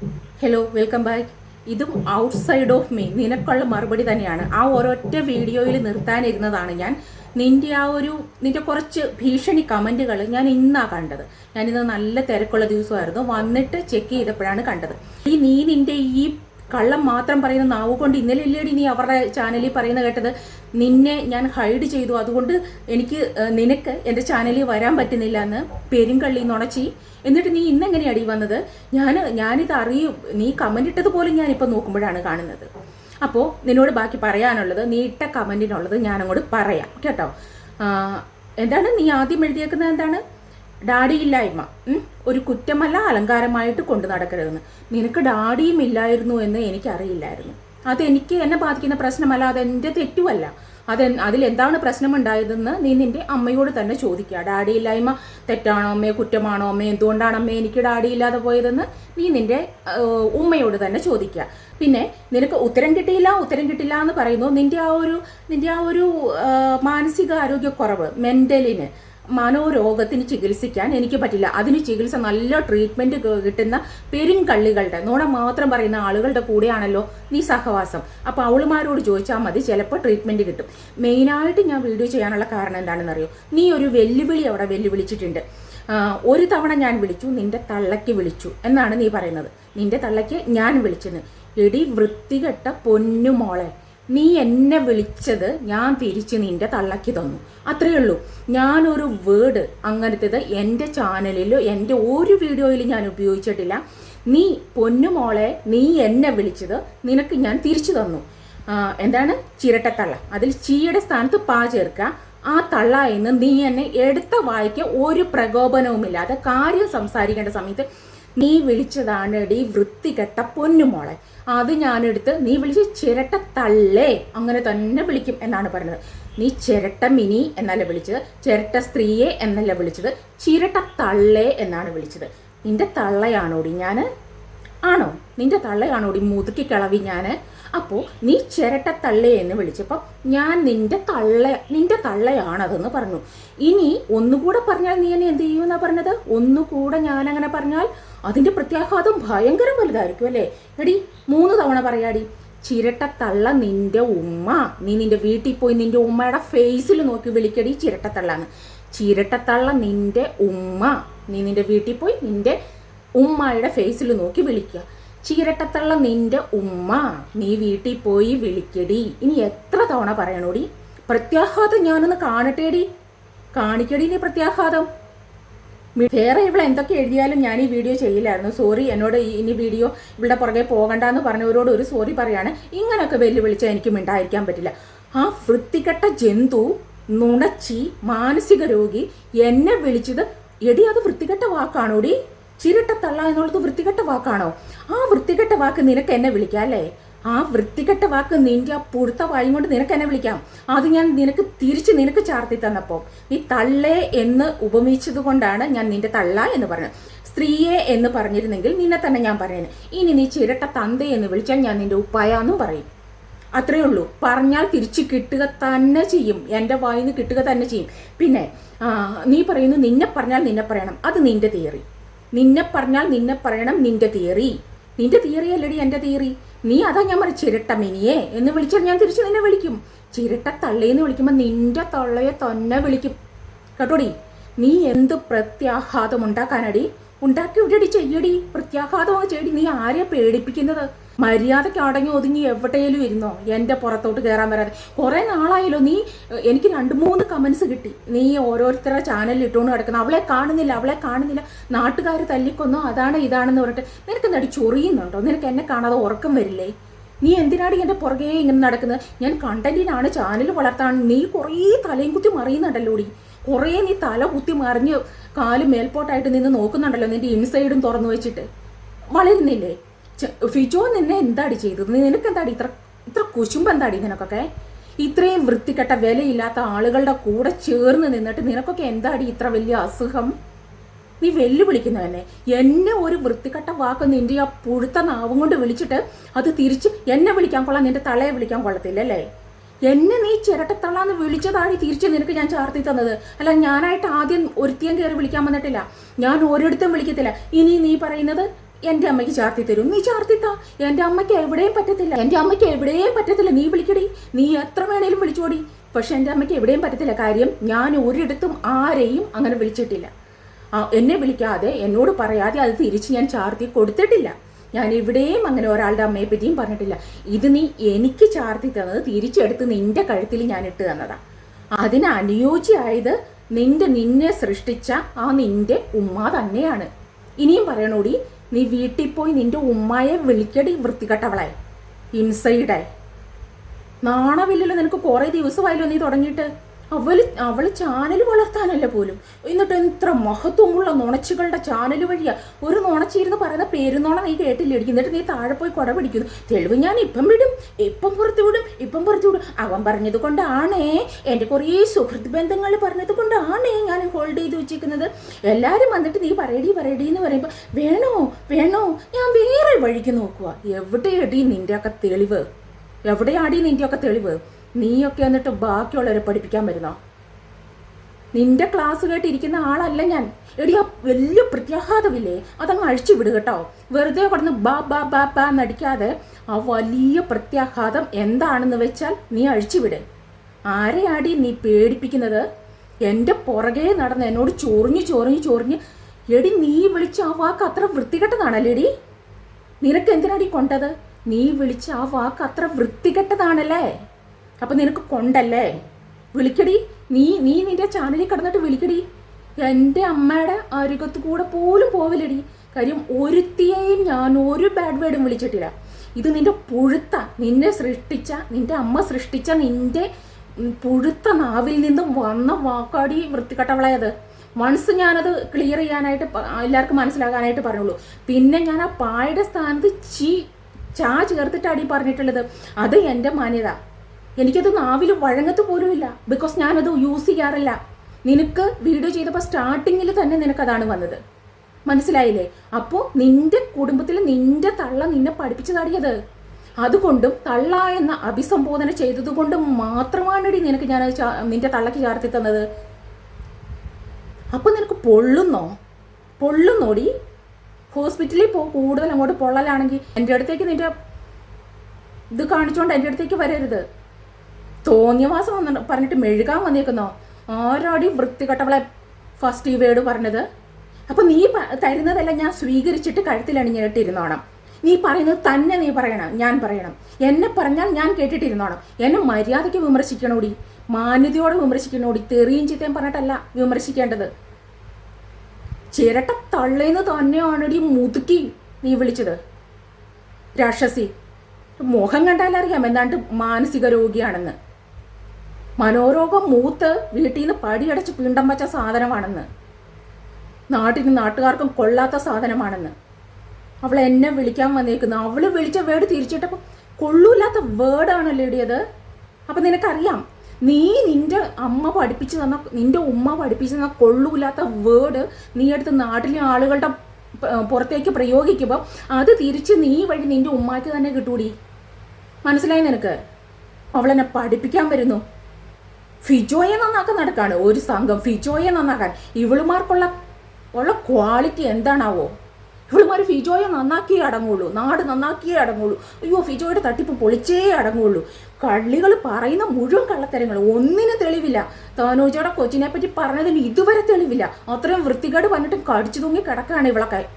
Hello welcome back ഇതും outside of me നിനക്കുള്ള മറുപടി തന്നെയാണ്. ആ ഒരൊറ്റ വീഡിയോയിൽ നിർത്താനിരുന്നതാണ് ഞാൻ. നിന്റെ ആ ഒരു നിന്റെ കുറച്ച് ഭീഷണി കമന്റുകൾ ഞാൻ ഇന്നാ കണ്ടത്. ഞാനിന്ന് നല്ല തിരക്കുള്ള ദിവസമായിരുന്നു. വന്നിട്ട് ചെക്ക് ചെയ്തപ്പോഴാണ് കണ്ടത്. ഈ നീ നിന്റെ ഈ കള്ളം മാത്രം പറയുന്ന നാവ് കൊണ്ട് ഇന്നലെ ഇല്ലേടി നീ അവരുടെ ചാനലിൽ പറയുന്ന കേട്ടത്? നിന്നെ ഞാൻ ഹൈഡ് ചെയ്തു. അതുകൊണ്ട് എനിക്ക് നിനക്ക് എന്റെ ചാനലിൽ വരാൻ പറ്റുന്നില്ല എന്ന് പെരുങ്കള്ളി നുണച്ചി. എന്നിട്ട് നീ ഇന്നെങ്ങനെയാടി വന്നത്? ഞാൻ ഞാനിത് അറിയും. നീ കമന്റ് ഇട്ടത് പോലും ഞാനിപ്പോൾ നോക്കുമ്പോഴാണ് കാണുന്നത്. അപ്പോൾ നിന്നോട് ബാക്കി പറയാനുള്ളത് നീ ഇട്ട കമന്റിനുള്ളത് ഞാനങ്ങോട്ട് പറയാം. കേട്ടോ? എന്താണ്? നീ ആദ്യം എഴുതിയേക്കുന്നത് എന്താണ്? ഡാഡിയില്ലായ്മ? ഒരു കുറ്റമല്ല അലങ്കാരമായിട്ട് കൊണ്ടു നടക്കരുതെന്ന്. നിനക്ക് ഡാഡിയും ഇല്ലായിരുന്നു എന്ന് എനിക്കറിയില്ലായിരുന്നു. അതെനിക്ക് എന്നെ ബാധിക്കുന്ന പ്രശ്നമല്ല അതെന്റെ തെറ്റുമല്ല അത് അതിലെന്താണ് പ്രശ്നമുണ്ടായതെന്ന് നീ നിന്റെ അമ്മയോട് തന്നെ ചോദിക്കുക ഡാഡി ഇല്ലായ്മ തെറ്റാണോ അമ്മയെ കുറ്റമാണോ അമ്മേ എന്തുകൊണ്ടാണ് അമ്മ എനിക്ക് ഡാഡി ഇല്ലാതെ പോയതെന്ന് നീ നിന്റെ ഉമ്മയോട് തന്നെ ചോദിക്കുക പിന്നെ നിനക്ക് ഉത്തരം കിട്ടിയില്ല ഉത്തരം കിട്ടില്ല എന്ന് പറയുന്നു. നിന്റെ ആ ഒരു നിന്റെ ആ ഒരു മാനസിക മെന്റലിന് മനോരോഗത്തിന് ചികിത്സിക്കാൻ എനിക്ക് പറ്റില്ല. അതിന് ചികിത്സ നല്ല ട്രീറ്റ്മെന്റ് കിട്ടുന്ന പെരുങ്കള്ളികളുടെ നുണ മാത്രം പറയുന്ന ആളുകളുടെ കൂടെയാണല്ലോ നീ സഹവാസം. അപ്പോൾ അവളുമാരോട് ചോദിച്ചാൽ മതി ചിലപ്പോൾ ട്രീറ്റ്മെന്റ് കിട്ടും. മെയിനായിട്ട് ഞാൻ വീഡിയോ ചെയ്യാനുള്ള കാരണം എന്താണെന്ന് അറിയോ നീ ഒരു വെല്ലുവിളി അവിടെ വെല്ലുവിളിച്ചിട്ടുണ്ട്. ഒരു തവണ ഞാൻ വിളിച്ചു നിന്റെ തള്ളയ്ക്ക് വിളിച്ചു എന്നാണ് നീ പറയുന്നത്. നിന്റെ തള്ളയ്ക്ക് ഞാൻ വിളിച്ചത് എടി വൃത്തികെട്ട പൊന്നുമോളെ നീ എന്നെ വിളിച്ചത് ഞാൻ തിരിച്ച് നിന്റെ തള്ളക്ക് തന്നു. അത്രയേ ഉള്ളൂ. ഞാനൊരു വേർഡ് അങ്ങനത്തേത് എന്റെ ചാനലിലോ എന്റെ ഒരു വീഡിയോയിലും ഞാൻ ഉപയോഗിച്ചിട്ടില്ല. നീ പൊന്നുമോളെ നീ എന്നെ വിളിച്ചത് നിനക്ക് ഞാൻ തിരിച്ചു തന്നു. എന്താണ്? ചിരട്ടത്തള്ള. അതിൽ ചീയുടെ സ്ഥാനത്ത് പാ ചേർക്കുക. ആ തള്ള എന്ന് നീ എന്നെ എടുത്ത വായിക്ക് ഒരു പ്രകോപനവുമില്ലാതെ കാര്യം സംസാരിക്കേണ്ട സമയത്ത് നീ വിളിച്ചതാണ് ഡി വൃത്തികെട്ട പൊന്നുമോളെ അത് ഞാനെടുത്ത് നീ വിളിച്ച് ചിരട്ട തള്ളേ. അങ്ങനെ തന്നെ വിളിക്കും എന്നാണ് പറഞ്ഞത് നീ ചിരട്ട മിനി എന്നല്ല വിളിച്ചത്? ചിരട്ട സ്ത്രീയെ എന്നല്ല വിളിച്ചത്? ചിരട്ട തള്ളേ എന്നാണ് വിളിച്ചത്. നിന്റെ തള്ളയാണോടി ഞാൻ ആണോ? നിന്റെ തള്ളയാണോടി മുതുക്കി കിളവി ഞാൻ അപ്പോൾ നീ ചിരട്ട തള്ളേ എന്ന് വിളിച്ചപ്പോൾ ഞാൻ നിന്റെ തള്ള നിന്റെ തള്ളയാണതെന്ന് പറഞ്ഞു. ഇനി ഒന്നുകൂടെ പറഞ്ഞാൽ നീ എന്നെ എന്ത് ചെയ്യുമെന്നാ പറഞ്ഞത്? ഒന്നുകൂടെ ഞാൻ അങ്ങനെ പറഞ്ഞാൽ അതിന്റെ പ്രത്യാഘാതം ഭയങ്കര വലുതായിരിക്കും അല്ലേ? എടി മൂന്ന് തവണ പറയാടി ചിരട്ട തള്ള നിന്റെ ഉമ്മ. നീ നിന്റെ വീട്ടിൽ പോയി നിന്റെ ഉമ്മയുടെ ഫേസിൽ നോക്കി വിളിക്കടി ചിരട്ടത്തള്ളാന്ന്. ചിരട്ടത്തള്ള നിന്റെ ഉമ്മ. നീ നിന്റെ വീട്ടിൽ പോയി നിന്റെ ഉമ്മയുടെ ഫേസിൽ നോക്കി വിളിക്കുക. ചീരട്ടത്തള്ള നിന്റെ ഉമ്മ നീ വീട്ടിൽ പോയി വിളിക്കടി. ഇനി എത്ര തവണ പറയണോടി? പ്രത്യാഘാതം ഞാനൊന്ന് കാണട്ടേടി. കാണിക്കടി നീ പ്രത്യാഘാതം. വേറെ ഇവിടെ എന്തൊക്കെ എഴുതിയാലും ഞാൻ ഈ വീഡിയോ ചെയ്യില്ലായിരുന്നു. സോറി എന്നോട് ഇനി വീഡിയോ ഇവിടെ പുറകെ പോകണ്ട എന്ന് പറഞ്ഞവരോട് ഒരു സോറി പറയാണ്. ഇങ്ങനെയൊക്കെ വെല്ലുവിളിച്ചാൽ എനിക്ക് മിണ്ടായിരിക്കാൻ പറ്റില്ല. ആ വൃത്തികെട്ട ജന്തു നുണച്ചി മാനസിക രോഗി എന്നെ വിളിച്ചത് എടി അത് വൃത്തികെട്ട വാക്കാണോടി? ചിരട്ട തള്ള എന്നുള്ളത് വൃത്തികെട്ട വാക്കാണോ? ആ വൃത്തികെട്ട വാക്ക് നിനക്ക് എന്നെ വിളിക്കാം അല്ലേ? ആ വൃത്തികെട്ട വാക്ക് നിന്റെ ആ പുഴുത്ത വായും കൊണ്ട് നിനക്ക് എന്നെ വിളിക്കാം. അത് ഞാൻ നിനക്ക് തിരിച്ച് നിനക്ക് ചാർത്തി തന്നപ്പോൾ നീ തള്ളേ എന്ന് ഉപമിച്ചത് കൊണ്ടാണ് ഞാൻ നിന്റെ തള്ള എന്ന് പറഞ്ഞത്. സ്ത്രീയെ എന്ന് പറഞ്ഞിരുന്നെങ്കിൽ നിന്നെ തന്നെ ഞാൻ പറയുന്നത് ഇനി നീ ചിരട്ട തന്ത എന്ന് വിളിച്ചാൽ ഞാൻ നിന്റെ ഉപ്പായാന്നും പറയും. അത്രയേ ഉള്ളൂ. പറഞ്ഞാൽ തിരിച്ച് കിട്ടുക തന്നെ ചെയ്യും. എന്റെ വായിന്ന് കിട്ടുക തന്നെ ചെയ്യും. പിന്നെ നീ പറയുന്നു നിന്നെ പറഞ്ഞാൽ നിന്നെ പറയണം. അത് നിന്റെ തിയറി. നിന്നെ പറഞ്ഞാൽ നിന്നെ പറയണം നിന്റെ തിയറി. നിന്റെ തിയറി അല്ലടി എന്റെ തിയറി. നീ അതാ ഞാൻ പറയും ചിരട്ട മിനിയെ എന്ന് വിളിച്ചാൽ ഞാൻ തിരിച്ച് നിന്നെ വിളിക്കും. ചിരട്ട തള്ളയെന്ന് വിളിക്കുമ്പോൾ നിന്റെ തള്ളയെ തന്നെ വിളിക്കും. കേട്ടോടി? നീ എന്ത് പ്രത്യാഘാതം ഉണ്ടാക്കാനടി? ഉണ്ടാക്കി വിടടി ചെയ്യടി. പ്രത്യാഘാതമോ ചെയ്യടി. നീ ആരെയാ പേടിപ്പിക്കുന്നത്? മര്യാദയ്ക്ക് അടങ്ങി ഒതുങ്ങി എവിടെയെങ്കിലും ഇരുന്നോ? എന്റെ പുറത്തോട്ട് കയറാൻ വരാതെ കുറേ നാളായല്ലോ നീ എനിക്ക് രണ്ട് മൂന്ന് കമൻസ് കിട്ടി. നീ ഓരോരുത്തരുടെ ചാനലിൽ ഇട്ടുകൊണ്ട് കിടക്കുന്ന അവളെ കാണുന്നില്ല അവളെ കാണുന്നില്ല. നാട്ടുകാർ തല്ലിക്കൊന്നോ അതാണ് ഇതാണെന്ന് പറഞ്ഞിട്ട് നിനക്ക് നടി ചൊറിയുന്നുണ്ടോ? നിനക്ക് എന്നെ കാണാതെ ഉറക്കം വരില്ലേ? നീ എന്തിനാണ് എന്റെ പുറകെ ഇങ്ങനെ നടക്കുന്നത്? ഞാൻ കണ്ടന്റിനാണ് ചാനൽ വളർത്താൻ. നീ കുറേ തലയും കുത്തി മറിയുന്നുണ്ടല്ലോ ഡി. കുറേ നീ തല കുത്തി മറിഞ്ഞ് കാൽ മേൽപോട്ടായിട്ട് നിന്ന് നോക്കുന്നുണ്ടല്ലോ നിന്റെ ഇൻസൈഡും തുറന്നു വെച്ചിട്ട്. വളരുന്നില്ലേ? ഫിജോ നിന്നെ എന്താടി ചെയ്തത്? നിനക്ക് എന്താടി ഇത്ര ഇത്ര കുശുമ്പ് എന്താടി നിനക്കൊക്കെ? ഇത്രയും വൃത്തികെട്ട വിലയില്ലാത്ത ആളുകളുടെ കൂടെ ചേർന്ന് നിന്നിട്ട് നിനക്കൊക്കെ എന്താടി ഇത്ര വലിയ അസുഖം? നീ വെല്ലുവിളിക്കുന്നു എന്നെ ഒരു വൃത്തികെട്ട വാക്ക് നിന്റെ ആ പുഴുത്ത നാവും കൊണ്ട് വിളിച്ചിട്ട് അത് തിരിച്ച് എന്നെ വിളിക്കാൻ കൊള്ളാം നിന്റെ തളയെ വിളിക്കാൻ കൊള്ളത്തില്ല അല്ലേ എന്നെ നീ ചിരട്ടത്തള്ളാന്ന് വിളിച്ചതാടി തിരിച്ച് നിനക്ക് ഞാൻ ചാർത്തി തന്നത്. അല്ല ഞാനായിട്ട് ആദ്യം ഒരുത്തിയം കയറി വിളിക്കാൻ വന്നിട്ടില്ല. ഞാൻ ഓരോരുത്തരും വിളിക്കത്തില്ല. ഇനി നീ പറയുന്നത് എന്റെ അമ്മയ്ക്ക് ചാർത്തി തരും. നീ ചാർത്തിത്താ എന്റെ അമ്മയ്ക്ക് എവിടെയും പറ്റത്തില്ല. എന്റെ അമ്മയ്ക്ക് എവിടെയും പറ്റത്തില്ല. നീ വിളിക്കടി. നീ എത്ര വേണേലും വിളിച്ചോടി. പക്ഷെ എന്റെ അമ്മയ്ക്ക് എവിടെയും പറ്റത്തില്ല. കാര്യം ഞാൻ ഒരിടത്തും ആരെയും അങ്ങനെ വിളിച്ചിട്ടില്ല. എന്നെ വിളിക്കാതെ എന്നോട് പറയാതെ അത് തിരിച്ച് ഞാൻ ചാർത്തി കൊടുത്തിട്ടില്ല. ഞാൻ ഇവിടെയും അങ്ങനെ ഒരാളുടെ അമ്മയെ പറ്റിയും പറഞ്ഞിട്ടില്ല. ഇത് നീ എനിക്ക് ചാർത്തി തന്നത് തിരിച്ചെടുത്ത് നിന്റെ കഴുത്തിൽ ഞാൻ ഇട്ട് തന്നതാ. അതിന് അനുയോജ്യമായത് നിന്റെ നിന്നെ സൃഷ്ടിച്ച ആ നിന്റെ ഉമ്മ തന്നെയാണ്. ഇനിയും പറയണോടി നീ വീട്ടിൽ പോയി നിന്റെ ഉമ്മയെ വിളിക്കടി വൃത്തികെട്ടവളെ ഇൻസൈഡായി നാണവില്ലല്ലോ നിനക്ക് കുറേ ദിവസമായല്ലോ നീ തുടങ്ങിയിട്ട്. അവൾ അവൾ ചാനൽ വളർത്താനല്ല പോലും. എന്നിട്ട് എത്ര മഹത്വമുള്ള നുണച്ചുകളുടെ ചാനൽ വഴിയാ. ഒരു നുണച്ചിരുന്ന് പറയുന്ന പേരുന്നോണ നീ കേട്ടില്ല? എന്നിട്ട് നീ താഴെ പോയി കൊട പിടിക്കുന്നു. തെളിവ് ഞാൻ ഇപ്പം വിടും. ഇപ്പം പുറത്തു വിടും. ഇപ്പം പുറത്തു വിടും. അവൻ പറഞ്ഞത് കൊണ്ടാണേ. എന്റെ കുറേ സുഹൃത്ത് ബന്ധങ്ങൾ പറഞ്ഞത് കൊണ്ടാണേ ഞാൻ ഹോൾഡ് ചെയ്ത് വെച്ചിരിക്കുന്നത്. എല്ലാവരും വന്നിട്ട് നീ പറയടി പറയടി എന്ന് പറയുമ്പോൾ വേണോ വേണോ? ഞാൻ വേറെ വഴിക്ക് നോക്കുക എവിടെയടി നിന്റെയൊക്കെ തെളിവ്? എവിടെയാടി നിന്റെയൊക്കെ തെളിവ്? നീയൊക്കെ എന്നിട്ട് ബാക്കിയുള്ളവരെ പഠിപ്പിക്കാൻ വരുന്നോ? നിന്റെ ക്ലാസ് കേട്ടിരിക്കുന്ന ആളല്ല ഞാൻ. എടി ആ വലിയ പ്രത്യാഘാതമില്ലേ? അതങ്ങ് അഴിച്ചു വിടുക കേട്ടോ. വെറുതെ കടന്ന് ബാ ബാ ബാ ബാ നടിക്കാതെ ആ വലിയ പ്രത്യാഘാതം എന്താണെന്ന് വെച്ചാൽ നീ അഴിച്ചു വിട്. ആരെയാടി നീ പേടിപ്പിക്കുന്നത്? എന്റെ പുറകെ നടന്ന് എന്നോട് ചൊറിഞ്ഞ് ചൊറിഞ്ഞ് ചൊറിഞ്ഞ്. എടി നീ വിളിച്ച ആ വാക്ക് അത്ര വൃത്തികെട്ടതാണല്ലേ എടി നിനക്ക് എന്തിനാടി കൊണ്ടത്? നീ വിളിച്ച ആ വാക്ക് അത്ര വൃത്തികെട്ടതാണല്ലേ? അപ്പൊ നിനക്ക് കൊണ്ടല്ലേ? വിളിക്കടി. നീ നീ നിന്റെ ചാനലിൽ കിടന്നിട്ട് വിളിക്കടി. എന്റെ അമ്മയുടെ അരികത്ത് കൂടെ പോലും പോവില്ലടി. കാര്യം ഒരുത്തിയെയും ഞാൻ ഒരു ബാഡ് വേർഡും വിളിച്ചിട്ടില്ല. ഇത് നിന്റെ പുഴുത്ത നിന്നെ സൃഷ്ടിച്ച നിന്റെ അമ്മ സൃഷ്ടിച്ച നിന്റെ പുഴുത്ത നാവിൽ നിന്നും വന്ന വാക്കാടി വൃത്തികെട്ടവളായത്. വൺസ് ഞാനത് ക്ലിയർ ചെയ്യാനായിട്ട് എല്ലാവർക്കും മനസ്സിലാകാനായിട്ട് പറഞ്ഞുള്ളൂ. പിന്നെ ഞാൻ ആ പായുടെ സ്ഥാനത്ത് ചീ ചാ ചേർത്തിട്ടാണ് ഈ പറഞ്ഞിട്ടുള്ളത്. അത് എന്റെ മാന്യത. എനിക്കത് നാവിലും വഴങ്ങത്ത് പോലുമില്ല ബിക്കോസ് ഞാനത് യൂസ് ചെയ്യാറില്ല. നിനക്ക് വീഡിയോ ചെയ്തപ്പോൾ സ്റ്റാർട്ടിങ്ങിൽ തന്നെ നിനക്കതാണ് വന്നത്. മനസ്സിലായില്ലേ? അപ്പോൾ നിന്റെ കുടുംബത്തിൽ നിന്റെ തള്ള നിന്നെ പഠിപ്പിച്ചു നടിയത് അതുകൊണ്ടും തള്ള എന്ന അഭിസംബോധന ചെയ്തതുകൊണ്ടും മാത്രമാണടി നിനക്ക് ഞാൻ നിന്റെ തള്ളക്ക് ചാർത്തി തന്നത്. അപ്പൊ നിനക്ക് പൊള്ളുന്നോ? പൊള്ളുന്നോടി? ഹോസ്പിറ്റലിൽ പോ കൂടുതൽ അങ്ങോട്ട് പൊള്ളലാണെങ്കിൽ എന്റെ അടുത്തേക്ക് നിന്റെ ഇത് കാണിച്ചോണ്ട് എന്റെ അടുത്തേക്ക് വരരുത്. തോന്നിയവാസം വന്ന പറഞ്ഞിട്ട് മെഴുകാൻ വന്നേക്കുന്നോ? ആരാടി വൃത്തികെട്ടവളെ ഫസ്റ്റ് ഈ വേർഡ് പറഞ്ഞത്? അപ്പൊ നീ തരുന്നതെല്ലാം ഞാൻ സ്വീകരിച്ചിട്ട് കഴുത്തിലണിഞ്ഞിട്ടിരുന്നോണം നീ പറയുന്നത് തന്നെ നീ പറയണം ഞാൻ പറയണം. എന്നെ പറഞ്ഞാൽ ഞാൻ കേട്ടിട്ടിരുന്നോണം. എന്നെ മര്യാദയ്ക്ക് വിമർശിക്കണോടി? മാന്യതയോടെ വിമർശിക്കണോടി? തെറിയും ചീത്തയും പറഞ്ഞിട്ടല്ല വിമർശിക്കേണ്ടത്. ചിരട്ട തള്ളേന്ന് തന്നെയാണടി മുതുക്കി നീ വിളിച്ചത്. രാക്ഷസി മുഖം കണ്ടാലറിയാം എന്താണ്ട് മാനസിക രോഗിയാണെന്ന്. മനോരോഗം മൂത്ത് വീട്ടിൽ നിന്ന് പടിയടച്ച് പിണ്ടം വച്ച സാധനമാണെന്ന്. നാട്ടിനും നാട്ടുകാർക്കും കൊള്ളാത്ത സാധനമാണെന്ന്. അവൾ എന്നെ വിളിക്കാൻ വന്നേക്കുന്നു. അവൾ വിളിച്ച വേർഡ് തിരിച്ചിട്ടപ്പോൾ കൊള്ളൂല്ലാത്ത വേർഡാണല്ലോ ഇടിയത്? അപ്പം നിനക്കറിയാം നീ നിന്റെ അമ്മ പഠിപ്പിച്ചു തന്ന നിന്റെ ഉമ്മ പഠിപ്പിച്ചു തന്ന കൊള്ളൂല്ലാത്ത വേർഡ് നീ എടുത്ത് നാട്ടിലെ ആളുകളുടെ പുറത്തേക്ക് പ്രയോഗിക്കുമ്പോൾ അത് തിരിച്ച് നീ വഴി നിന്റെ ഉമ്മാക്ക് തന്നെ കിട്ടൂടി? മനസ്സിലായി നിനക്ക്? അവളെന്നെ പഠിപ്പിക്കാൻ വരുന്നു. ഫിജോയെ നന്നാക്കാൻ നടക്കാണ്. ഒരു സംഘം ഫിജോയെ നന്നാക്കാൻ. ഇവളുമാർക്കുള്ള ഉള്ള ക്വാളിറ്റി എന്താണാവോ? ഇവളുമാർ ഫിജോയെ നന്നാക്കിയേ അടങ്ങുള്ളൂ. നാട് നന്നാക്കിയേ അടങ്ങുള്ളൂ. അയ്യോ ഫിജോയുടെ തട്ടിപ്പ് പൊളിച്ചേ അടങ്ങുള്ളൂ. കള്ളികൾ പറയുന്ന മുഴുവൻ കള്ളത്തരങ്ങൾ ഒന്നിനും തെളിവില്ല. താനൂജയുടെ കൊച്ചിനെ പറ്റി പറഞ്ഞതിന് ഇതുവരെ തെളിവില്ല. അത്രയും വൃത്തികേട് വന്നിട്ടും കടിച്ചു തൂങ്ങി കിടക്കാണ് ഇവളൊക്കെ.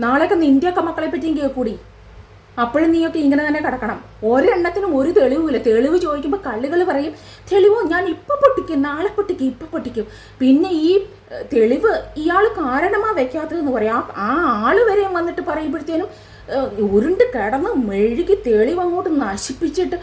നാളെയൊക്കെ നിന്റെയൊക്കെ മക്കളെ പറ്റിയും കേൾക്കൂടി. അപ്പോഴും നീയൊക്കെ ഇങ്ങനെ തന്നെ കിടക്കണം. ഒരെണ്ണത്തിനും ഒരു തെളിവുമില്ല. തെളിവ് ചോദിക്കുമ്പോൾ കള്ളികൾ പറയും തെളിവോ ഞാൻ ഇപ്പൊ പൊട്ടിക്കും നാളെ പൊട്ടിക്കും ഇപ്പൊ പൊട്ടിക്കും. പിന്നെ ഈ തെളിവ് ഇയാൾ കാരണമാ വെക്കാത്തതെന്ന് പറയാം. ആ ആൾ വരെ വന്നിട്ട് പറയുമ്പോഴത്തേനും ഉരുണ്ട് കിടന്ന് മെഴുകി തെളിവ് അങ്ങോട്ട് നശിപ്പിച്ചിട്ട്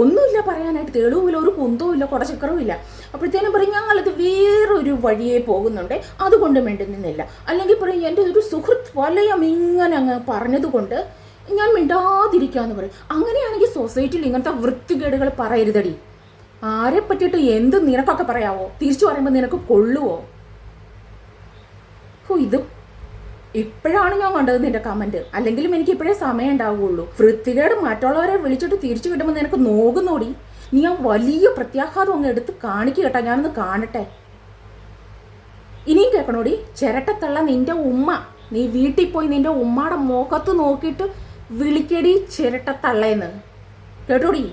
ഒന്നുമില്ല പറയാനായിട്ട്. തെളിവുമില്ല ഒരു കുന്തവും ഇല്ല കുടച്ചക്കറവും ഇല്ല. അപ്പോഴത്തേനും പറയും ഞങ്ങളിത് വേറൊരു വഴിയെ പോകുന്നുണ്ട്. അതുകൊണ്ട് മിണ്ടുന്നില്ല. അല്ലെങ്കിൽ പറയും എന്റെ ഒരു സുഹൃത്ത് വലയം ഇങ്ങനെ അങ്ങ് പറഞ്ഞതുകൊണ്ട് ഞാൻ മിണ്ടാതിരിക്കാന്ന് പറയും. അങ്ങനെയാണെങ്കിൽ സൊസൈറ്റിയിൽ ഇങ്ങനത്തെ വൃത്തികേടുകൾ പറയരുതടി. ആരെ പറ്റിയിട്ട് എന്ത് നിനക്കൊക്കെ പറയാവോ? തിരിച്ചു പറയുമ്പോൾ നിനക്ക് കൊള്ളുവോ? ഓ ഇത് ഇപ്പോഴാണ് ഞാൻ കണ്ടത് നിന്റെ കമന്റ് അല്ലെങ്കിലും എനിക്ക് ഇപ്പോഴേ സമയം ഉണ്ടാവുകയുള്ളൂ. വൃത്തികേട് മറ്റുള്ളവരെ വിളിച്ചിട്ട് തിരിച്ചു കിട്ടുമ്പോൾ നിനക്ക് നോക്കുന്നോടി നീ ആ വലിയ പ്രത്യാഘാതം അങ്ങ് എടുത്ത് കാണിക്കുക കേട്ടാ ഞാനൊന്ന് കാണട്ടെ. ഇനിയും കേൾക്കണോടി? ചിരട്ടത്തള്ള നിന്റെ ഉമ്മ. നീ വീട്ടിൽ പോയി നിന്റെ ഉമ്മയുടെ മുഖത്ത് നോക്കിയിട്ട് വിളിക്കടി ചിരട്ട തള്ളയെന്ന് കേട്ടോടി?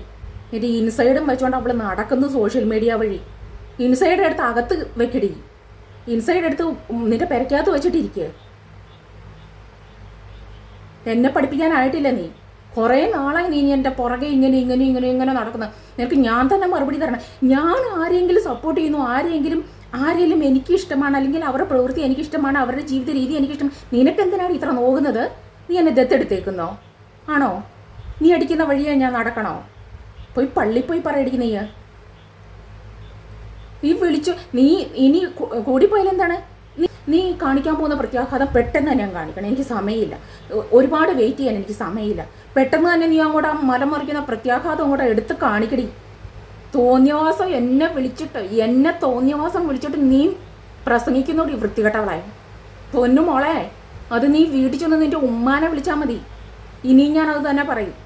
എന്റെ ഇൻസൈഡും വെച്ചോണ്ട് അവൾ നടക്കുന്നു സോഷ്യൽ മീഡിയ വഴി. ഇൻസൈഡ് എടുത്ത് അകത്ത് വെക്കടി. ഇൻസൈഡ് എടുത്ത് നിന്റെ പെരക്കകത്ത് വെച്ചിട്ടിരിക്കുക എന്നെ പഠിപ്പിക്കാനായിട്ടില്ല നീ. കുറേ നാളായി നീ എന്റെ പുറകെ ഇങ്ങനെ ഇങ്ങനെ ഇങ്ങനെ ഇങ്ങനെ നടക്കുന്ന. നിനക്ക് ഞാൻ തന്നെ മറുപടി തരണം. ഞാൻ ആരെങ്കിലും സപ്പോർട്ട് ചെയ്യുന്നു ആരെങ്കിലും ആരെങ്കിലും എനിക്ക് ഇഷ്ടമാണ് അല്ലെങ്കിൽ അവരുടെ പ്രവൃത്തി എനിക്ക് ഇഷ്ടമാണ് അവരുടെ ജീവിത രീതി എനിക്ക് ഇഷ്ടമാണ് നിനക്ക് എന്തിനാണ് ഇത്ര നോക്കുന്നത്? നീ എന്നെ ദത്തെടുത്തേക്കുന്നോ ആണോ? നീ അടിക്കുന്ന വഴിയെ ഞാൻ നടക്കണോ? പോയി പള്ളി പോയി പറയടിക്ക് നീ നീ വിളിച്ചു നീ ഇനി കൂടി കൂടിപ്പോയാൽ എന്താണ്? നീ കാണിക്കാൻ പോകുന്ന പ്രത്യാഘാതം പെട്ടെന്ന് തന്നെ ഞാൻ കാണിക്കണം. എനിക്ക് സമയമില്ല. ഒരുപാട് വെയിറ്റ് ചെയ്യാൻ എനിക്ക് സമയമില്ല. പെട്ടെന്ന് തന്നെ നീ അങ്ങോട്ട് ആ മരം മറിക്കുന്ന പ്രത്യാഘാതം അങ്ങോട്ട് എടുത്ത് കാണിക്കടി. തോന്നിയവാസം എന്നെ വിളിച്ചിട്ട് എന്നെ തോന്നിയവാസം വിളിച്ചിട്ട് നീ പ്രസംഗിക്കുന്നോടി വൃത്തികെട്ടവളായി. പൊന്നു മോളെ. അത് നീ വീട്ടിൽ ചെന്ന് നിന്റെ ഉമ്മാനെ വിളിച്ചാൽ മതി. ഇനിയും ഞാനത് തന്നെ പറയും.